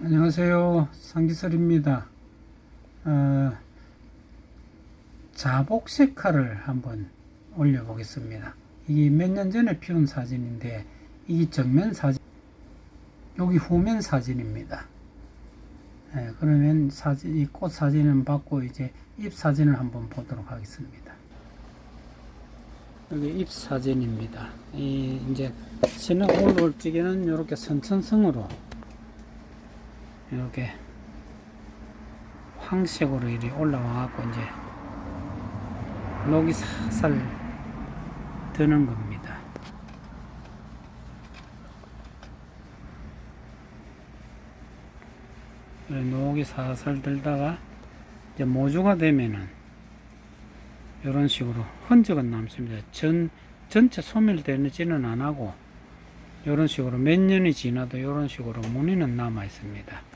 안녕하세요. 상기설입니다. 어, 자복 색화를 한번 올려보겠습니다. 이게 몇 년 전에 피운 사진인데, 이게 정면 사진, 여기 후면 사진입니다. 예, 그러면 사진, 이 꽃 사진은 받고 이제 잎 사진을 한번 보도록 하겠습니다. 여기 잎 사진입니다. 이 이제 신흥 올올 적에는 이렇게 선천성으로 이렇게 황색으로 이리 올라와 갖고 이제 녹이 살살 드는 겁니다. 녹이 살살 들다가 이제 모주가 되면은 이런 식으로 흔적은 남습니다. 전 전체 소멸되지는 안 하고 이런 식으로 몇 년이 지나도 이런 식으로 무늬는 남아 있습니다.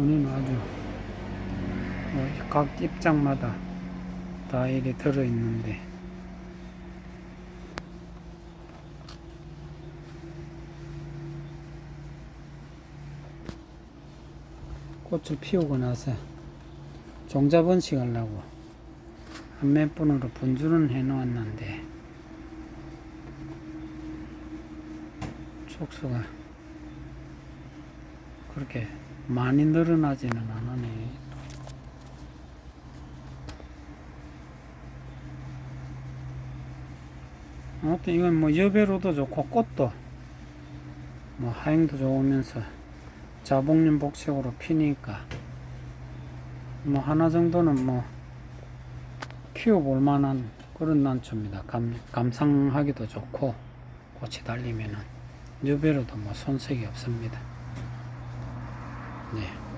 무늬는 아주 어, 각 입장마다 다 이게 들어 있는데. 꽃을 피우고 나서 종자 번식하려고 한몇 분으로 분주는 해 놓았는데 촉수가 그렇게 많이 늘어나지는 않으네. 아무튼 이건 뭐 여배로도 좋고 꽃도 뭐 하행도 좋으면서 자복륜 복색으로 피니까 뭐 하나 정도는 뭐 키워볼 만한 그런 난초입니다. 감, 감상하기도 좋고 꽃이 달리면은 여배로도 뭐 손색이 없습니다. 对。